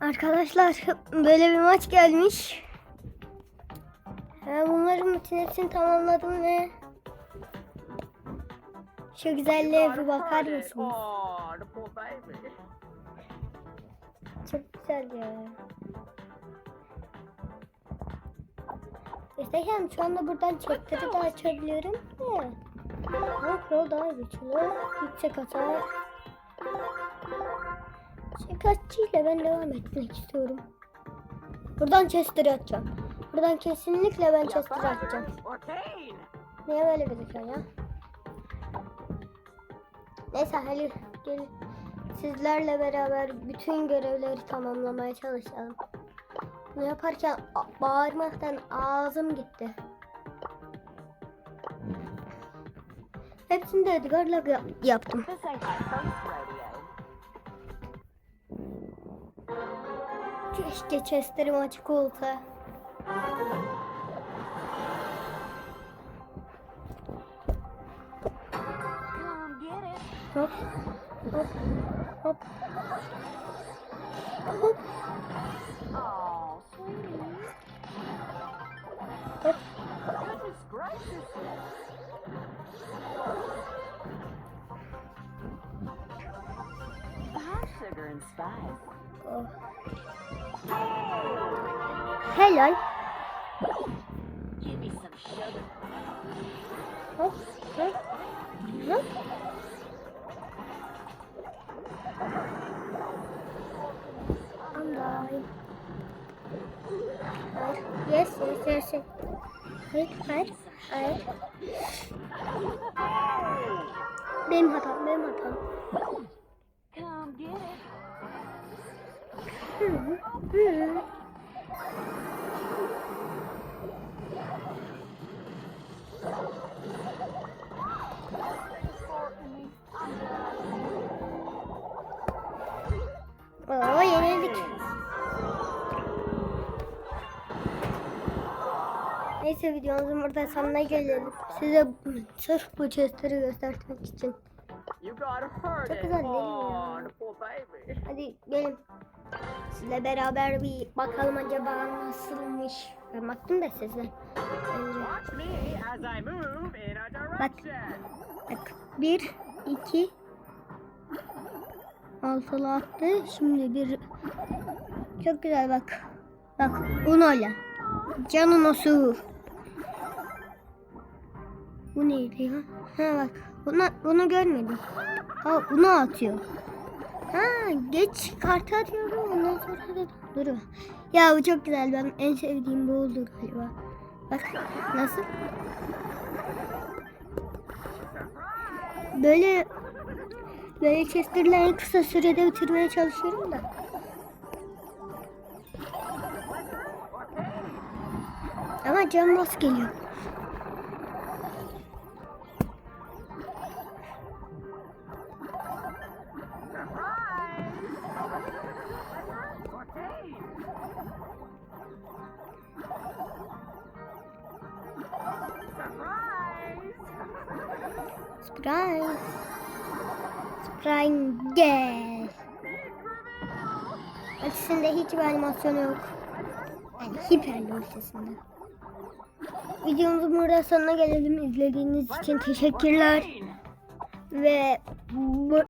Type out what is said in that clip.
Arkadaşlar böyle bir maç gelmiş. Ben bunların bütün hepsini tamamladım ve şu güzelliğe bir bakar mısınız? Çok güzel ya. İstersem şu anda buradan chatleri de açabiliyorum. Evet. Ama pro daha güçlü. Yüksek hasar. Şikayetçiyle ben devam etmek istiyorum. Buradan chestleri açacağım. Buradan kesinlikle ben chestleri açacağım. Ortane. Niye böyle gözüküyor ya? Neyse hadi gelin. Sizlerle beraber bütün görevleri tamamlamaya çalışalım. Bunu yaparken bağırmaktan ağzım gitti. Hepsini de Edgar'la yap- yaptım. Keşke chestlerim açık olsa. Hop. Hop. Hop. Hop. Hop. Sugar and spice. Oh. Helal. Hop. Hop. Hop. I'm dying. Yes, yes, yes, yes. Hayır, hayır, hayır. Benim hatam, benim hatam. Oo yenildik. Neyse videomuzun burada sonuna gelelim. Size sırf bu chestleri göstermek için. Çok güzel değil mi ya? Hadi gelin. Sizle beraber bir bakalım acaba nasılmış. Ben baktım da a direction. Bak. Bir, iki. Altılı attı. Şimdi bir. Çok güzel bak. Bak. Uno'yla. Canın su. Bu neydi ya? Ha bak. Bunu, bunu görmedim. Ha bunu atıyor. Ha geç kartı atıyorum. Duruyor. Ya bu çok güzel. Ben en sevdiğim bu oldu galiba. Bak nasıl? Böyle böyle chester'ları kısa sürede bitirmeye çalışıyorum da. Ama can bas geliyor. Surprise. Surprise. Gel. Ultisinde hiçbir animasyon yok. Yani hiperli ultisinde. Videomuzun burada sonuna gelelim. İzlediğiniz için teşekkürler. Ve bu